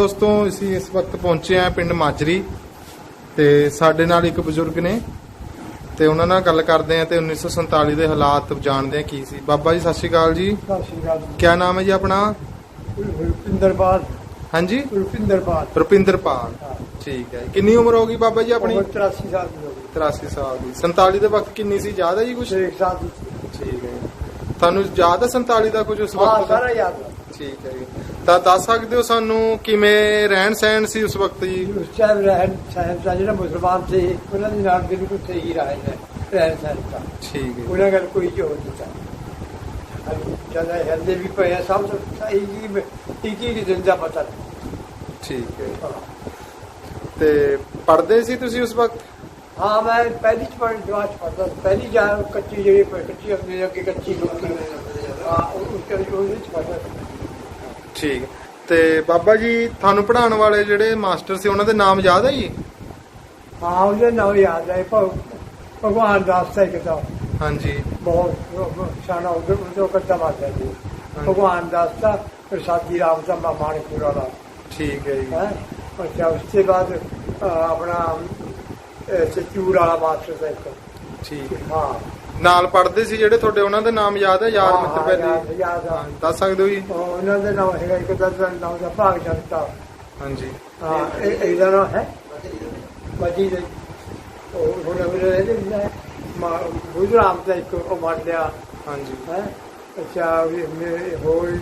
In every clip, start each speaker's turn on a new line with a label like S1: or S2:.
S1: ਦੋਸਤੋ ਅਸੀਂ ਇਸ ਵਕਤ ਪਹੁੰਚੇ ਆ ਪਿੰਡ ਮਾਜਰੀ ਤੇ ਸਾਡੇ ਨਾਲ ਇੱਕ ਬਜ਼ੁਰਗ ਨੇ ਤੇ ਉਹਨਾਂ ਨਾਲ ਗੱਲ ਕਰਦੇ ਆ ਤੇ 1947 ਦੇ ਹਾਲਾਤ ਜਾਣਦੇ ਆ ਕੀ ਸੀ। ਬਾਬਾ ਜੀ ਸਤਿ ਸ਼੍ਰੀ ਅਕਾਲ ਜੀ।
S2: ਸਤਿ ਸ਼੍ਰੀ ਅਕਾਲ
S1: ਕੀ ਨਾਮ ਹੈ ਜੀ ਆਪਣਾ?
S2: ਰੁਪਿੰਦਰਪਾਲ
S1: ਹਾਂਜੀ?
S2: ਰੁਪਿੰਦਰਪਾਲ
S1: ਰੁਪਿੰਦਰਪਾਲ ਠੀਕ ਹੈ ਕਿੰਨੀ ਉਮਰ ਹੋ ਗਈ ਬਾਬਾ ਜੀ ਆਪਣੀ?
S2: ਆਪਣੀ 83 ਸਾਲ ਦੀ ਹੋ ਗਈ।
S1: 83 ਸਾਲ ਦੀ। 47 ਦੇ ਵਕਤ ਕਿੰਨੀ ਸੀ? ਯਾਦ ਹੈ ਜੀ ਕੁਝ
S2: ਸ਼ੇਖ ਸਾਲ ਦੀ
S1: ਠੀਕ ਹੈ ਤੁਹਾਨੂੰ ਯਾਦ ਹੈ 47 ਦਾ ਕੁਝ ਉਸ
S2: ਹਾਂ
S1: ਵਕਤ ਦਾ?
S2: ਸਾਰਾ ਯਾਦ ਹੈ।
S1: ਠੀਕ ਹੈ ਜੀ। ਤਾਂ ਦੱਸ ਸਕਦੇ ਹੋ ਸਾਨੂੰ ਕਿਵੇਂ ਰਹਿਣ ਸਹਿਣ ਸੀ ਉਸ ਵਕਤ ਜੀ
S2: ਉਸ ਟਾਈਮ ਰਹਿਣ ਸਾਹਿਬ ਦਾ ਜਿਹੜਾ ਮੁਸਲਮਾਨ ਸੀ ਉਹਨਾਂ ਦੇ ਨਾਲ ਬਿਲਕੁਲ ਸਹੀ ਰਹੇ ਨੇ ਰਹਿਣ ਸਹਿਣ ਦਾ
S1: ਠੀਕ ਹੈ।
S2: ਉਹਨਾਂ ਗੱਲ ਕੋਈ ਜੋਰ ਨਹੀਂ ਚਾਹ ਚਲਾ ਹਿਲਦੇ ਵੀ ਪਏ ਸਭ ਸਹੀ ਜੀ ਇੱਕ ਇੱਕ ਦਿਨ ਦਾ ਪਤਾ।
S1: ਠੀਕ ਹੈ।
S2: ਹਾਂ।
S1: ਤੇ ਪੜਦੇ ਸੀ ਤੁਸੀਂ ਉਸ ਵਕਤ
S2: ਹਾਂ ਮੈਂ ਪਹਿਲੀ ਚ ਪੜ੍ਹ ਚ ਪੜਦਾ ਸੀ। ਪਹਿਲੀ ਜਾ ਕੱਚੀ ਜਿਹੜੀ ਕੱਚੀ ਹੈ ਕਿ ਕੱਚੀ ਲੋਕੀ ਹਾਂ ਉਹ- ਉਸ ਕਰਕੇ ਉਹਦੇ ਚ ਪੜਦਾ ਸੀ।
S1: ਠੀਕ। ਹੈ। ਤੇ ਬਾਬਾ ਜੀ ਤੁਹਾਨੂੰ ਪੜਾਉਣ ਵਾਲੇ ਜਿਹੜੇ ਮਾਸਟਰ ਸੀ ਉਹਨਾਂ ਦੇ ਨਾਮ ਯਾਦ ਹੈ ਜੀ?
S2: ਹਾਂ ਉਹਦੇ ਨਾਮ ਯਾਦ ਹੈ ਭਗ- ਭਗਵਾਨ ਦਾਸ ਦਾ ਕਿਤਾਬ
S1: ਹਾਂਜੀ।
S2: ਬਹੁਤ ਸ਼ਾਨਾ ਉਧਰ ਉਧਰ ਕਰਤਾ ਮਾਰਦਾ ਜੀ। ਭਗਵਾਨ ਦਾਸ ਦਾ ਪ੍ਰਸਾਦੀ ਰਾਮ ਦਾ ਮਾਣਕਪੁਰ ਵਾਲਾ
S1: ਠੀਕ ਹੈ ਜੀ।
S2: ਹੈ? ਅੱਛਾ ਉਸ ਤੋਂ ਬਾਅਦ ਅ, ਆਪਣਾ ਸਚੂਰ ਵਾਲਾ ਮਾਸਟਰ ਦਾ ਇੱਕ
S1: ਠੀਕ। ਹੈ
S2: ਹਾਂ।
S1: ਨਾਲ ਪੜਦੇ ਸੀ ਜਿਹੜੇ ਤੁਹਾਡੇ ਉਹਨਾਂ ਦੇ ਨਾਮ ਯਾਦ ਹੈ? ਯਾਰ ਮਿੱਤਰ ਪਹਿਲੀ
S2: ਯਾਦ ਆ।
S1: ਦੱਸ ਸਕਦੇ ਹੋ ਜੀ?
S2: ਉਹ ਉਹਨਾਂ ਦੇ ਨਾਮ ਹੈਗਾ ਇੱਕ ਦਾ ਨਾਮ ਦਾ ਭਾਗ ਜਨਤਾ
S1: ਹਾਂਜੀ।
S2: ਹਾਂ ਇਹ ਇਹਦਾ ਨਾਮ ਹੈ? ਮਜੀ ਦੇ। ਉਹ ਹੁਣ ਮੇਰੇ ਇਹਦੇ ਨੇ ਬੁੱਧ ਰਾਮ ਦਾ ਇੱਕ ਉਹ ਮੰਨ ਲਿਆ।
S1: ਹਾਂਜੀ।
S2: ਹੈ? ਅੱਛਾ ਵੀ ਮੇਰੇ ਹੋਰ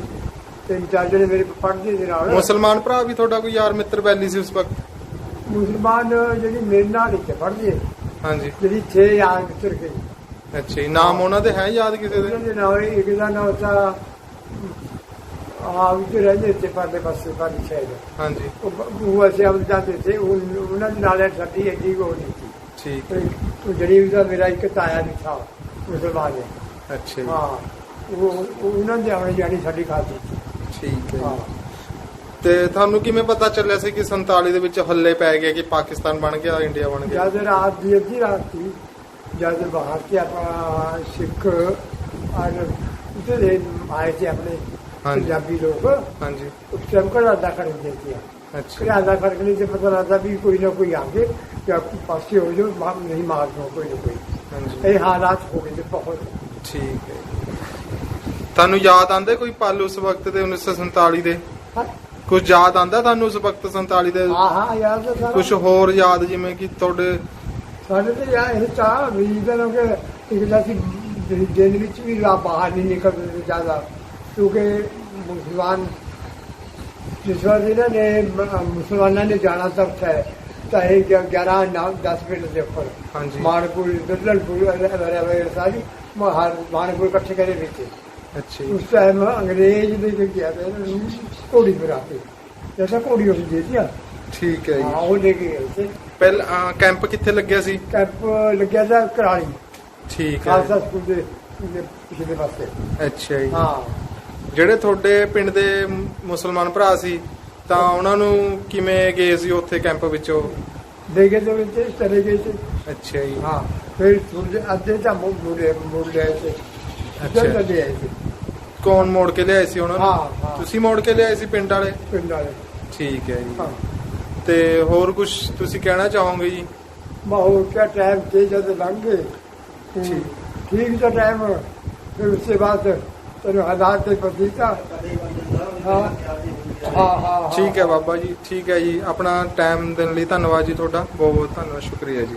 S2: ਤਿੰਨ ਚਾਰ ਜਿਹੜੇ ਮੇਰੇ ਪੜ੍ਹਦੇ ਦੇ ਨਾਲ।
S1: ਮੁਸਲਮਾਨ ਭਰਾ ਵੀ ਤੁਹਾਡਾ ਕੋਈ ਯਾਰ ਮਿੱਤਰ ਪਹਿਲੀ ਸੀ ਉਸ ਵਕਤ?
S2: ਮੁਸਲਮਾਨ ਜਿਹੜੀ ਮੇਰੇ ਨਾਲ ਇੱਥੇ ਪੜ੍ਹਦੇ।
S1: ਹਾਂਜੀ।
S2: ਜਿਹੜੀ ਛੇ ਯਾਦ ਵਿਚਰ ਗਈ
S1: ਅੱਛਾ ਜੀ ਨਾਮ ਉਹਨਾਂ ਦੇ ਹੈ ਯਾਦ ਕਿਸੇ
S2: ਉਹਨਾਂ
S1: ਦੇ
S2: ਦੇ ਨਾਲ ਇੱਕ ਦਾ ਨਾਮ ਤਾਂ ਆ ਵਿੱਚ ਰਹਿੰਦੇ ਤੇ ਪਰਲੇ ਪਾਸੇ ਪਾਣੀ ਸ਼ਾਇਦ
S1: ਹਾਂਜੀ।
S2: ਉਹ ਬ- ਉਹ ਅਸੀਂ ਆਪ ਜਾਂਦੇ ਤੇ ਉਹ- ਉਹਨਾਂ ਦੇ ਨਾਲ ਸਾਡੀ ਐਡੀ ਕੋ ਨਹੀਂ ਸੀ।
S1: ਠੀਕ।
S2: ਤੇ ਉਹ ਜਿਹੜੀ ਉਹਦਾ ਮੇਰਾ ਇੱਕ ਤਾਇਆ ਨਹੀਂ ਥਾ ਮੁਸਲਮਾਨ ਹੈ।
S1: ਅੱਛਾ ਜੀ।
S2: ਹਾਂ ਉਹ ਉਹ- ਉਹਨਾਂ ਦੇ ਆਉਣੇ ਜਾਣੀ ਸਾਡੀ ਖਾਤੀ ਸੀ
S1: ਠੀਕ ਹੈ
S2: ਹਾਂ।
S1: ਜੀ ਤੇ ਤੁਹਾਨੂੰ ਕਿਵੇਂ ਪਤਾ ਚੱਲਿਆ ਸੀ ਕਿ 47 ਦੇ ਵਿੱਚ ਹੱਲੇ ਪੈ ਗਿਆ ਕਿ ਪਾਕਿਸਤਾਨ ਬਣ ਗਿਆ ਇੰਡੀਆ ਬਣ ਗਿਆ?
S2: ਜਦ ਰਾਤ ਦੀ ਅੱਧੀ ਰਾਤ ਸੀ ਜਦ ਬਾਹਰ ਤੇ ਆਪਣਾ ਸਿੱਖ ਆਰ ਉਤੇ ਆਏ ਤੇ ਆਪਣੇ। ਪੰਜਾਬੀ ਲੋਕ।
S1: ਹਾਂਜੀ।
S2: ਉਸ ਟਾਈਮ ਘਰਾਂ ਦਾ ਖੜਦੇ ਸੀ।
S1: ਅੱਛਾ।
S2: ਘਰਾਂ ਦਾ ਫ਼ਰਕ ਨਹੀਂ ਤੇ ਪਤਾ ਲੱਗਦਾ ਵੀ ਕੋਈ ਨਾ ਕੋਈ ਆਗੇ ਜਾਂ ਪਾਸੇ ਹੋ ਜਾਓ ਮਾਰ ਨਹੀਂ ਮਾਰ ਦੋ ਕੋਈ ਨਾ ਕੋਈ।
S1: ਹਾਂਜੀ।
S2: ਇਹ ਹਾਲਾਤ ਹੋ ਗਏ ਨੇ ਬਹੁਤ।
S1: ਠੀਕ ਹੈ ਤੁਹਾਨੂੰ ਯਾਦ ਆਂਦੇ ਕੋਈ ਪਲ ਉਸ ਵਕਤ ਦੇ 1947 ਦੇ? ਕੁਝ ਯਾਦ ਆਂਦਾ ਤੁਹਾਨੂੰ ਉਸ ਵਕਤ 47 ਦੇ?
S2: ਹਾਂ ਹਾਂ ਤਾਂ ਸਾਰਾ।
S1: ਕੁਝ ਹੋਰ ਯਾਦ ਜਿਵੇਂ ਕਿ ਤੁਹਾਡੇ
S2: ਸਾਡੇ ਤੇ ਯਾਰ ਇਹ ਚਾਹ ਰੀਜ਼ਨ ਹੋ ਕੇ ਇੱਕ ਸੀ ਦਿਨ ਵਿੱਚ ਵੀ ਰਾ ਬਾਹਰ ਨਹੀਂ ਨਿਕਲਦੇ ਜ਼ਿਆਦਾ। ਕਿਉਂਕਿ ਮੁਸਲਮਾਨ ਜਿਸ ਵਾਰ ਇਹਨਾਂ ਨੇ ਮੁਸਲਮਾਨਾਂ ਨੇ ਜਾਣਾ ਤਾਂ ਹੈ ਤਾਂ ਇਹ 11 9 10 ਮਿੰਟ ਦੇ ਉੱਪਰ।
S1: ਹਾਂਜੀ।
S2: ਮਾਨਪੁਰ ਦੁੱਲਨਪੁਰ ਵਗੈਰਾ ਸਾਰੀ ਮਹਾਰ ਮਾਨਪੁਰ ਇਕੱਠੇ ਕਰੇ ਵਿੱਚ।
S1: ਅੱਛਾ
S2: ਉਸ ਟਾਈਮ ਅੰਗਰੇਜ਼ ਦੇ ਗਿਆ ਤੇ ਘੋੜੀ ਆ ਕੇ ਜੈਸਾ ਘੋੜੀ ਹੁੰਦੀ ਜੀ ਸੀ
S1: ਠੀਕ ਹੈ
S2: ਹਾਂ
S1: ਜੀ
S2: ਉਹ ਲੈ ਕੇ ਗਏ ਸੀ।
S1: ਪਹਿਲਾਂ ਕੈਂਪ ਕਿੱਥੇ ਲੱਗਿਆ ਸੀ?
S2: ਕੈਂਪ ਲੱਗਿਆ ਸੀ ਕਰਾਲੀ।
S1: ਠੀਕ ਹੈ।
S2: ਖਾਲਸਾ ਸਕੂਲ ਦੇ ਦੇ ਪਿਛਲੇ ਪਾਸੇ।
S1: ਅੱਛਾ ਜੀ।
S2: ਹਾਂ।
S1: ਜਿਹੜੇ ਤੁਹਾਡੇ ਪਿੰਡ ਦੇ ਮੁਸਲਮਾਨ ਭਰਾ ਸੀ ਤਾਂ ਉਹਨਾਂ ਨੂੰ ਕਿਵੇਂ ਗਏ ਸੀ ਉੱਥੇ ਕੈਂਪ ਵਿੱਚੋਂ?
S2: ਦੇ ਗਏ ਤੇ ਵਿੱਚ ਚਲੇ ਗਏ ਸੀ।
S1: ਅੱਛਾ ਜੀ।
S2: ਹਾਂ। ਫਿਰ ਸੂਰਜ ਅੱਧੇ ਤਾਂ ਮੁੜ ਮੁੜੇ ਮੁੜ ਗਏ ਸੀ।
S1: ਅੱਛਾ।
S2: ਆਏ ਸੀ।
S1: ਕੌਣ ਮੋੜ ਕੇ ਲਿਆਏ ਸੀ ਉਹਨਾਂ ਨੂੰ?
S2: ਹਾਂ, ਹਾਂ।
S1: ਤੁਸੀਂ ਮੋੜ ਕੇ ਲਿਆਏ ਸੀ ਪਿੰਡ ਵਾਲੇ?
S2: ਪਿੰਡ ਵਾਲੇ।
S1: ਠੀਕ ਹੈ ਜੀ।
S2: ਹਾਂ।
S1: ਤੇ ਹੋਰ ਕੁਝ ਤੁਸੀਂ ਕਹਿਣਾ ਚਾਹੋਗੇ ਜੀ?
S2: ਮਾਹੌਲ ਕਿਆ ਟਾਈਮ ਤੇ ਜਦ ਲੰਘ ਗਏ
S1: ਠੀਕ।
S2: ਠੀਕ ਦਾ ਟਾਈਮ ਫਿਰ ਉਸਕੇ ਬਾਅਦ ਤੈਨੂੰ ਹਾਲਾਤ ਤੇ ਪਤੀਤਾ ਹਾਂ ਹਾਂ ਹਾਂ
S1: ਠੀਕ ਹੈ ਬਾਬਾ ਜੀ ਠੀਕ ਹੈ ਜੀ। ਆਪਣਾ ਟਾਈਮ ਦੇਣ ਲਈ ਧੰਨਵਾਦ ਜੀ ਤੁਹਾਡਾ। ਬਹੁਤ ਬਹੁਤ ਧੰਨਵਾਦ ਸ਼ੁਕਰੀਆ ਜੀ।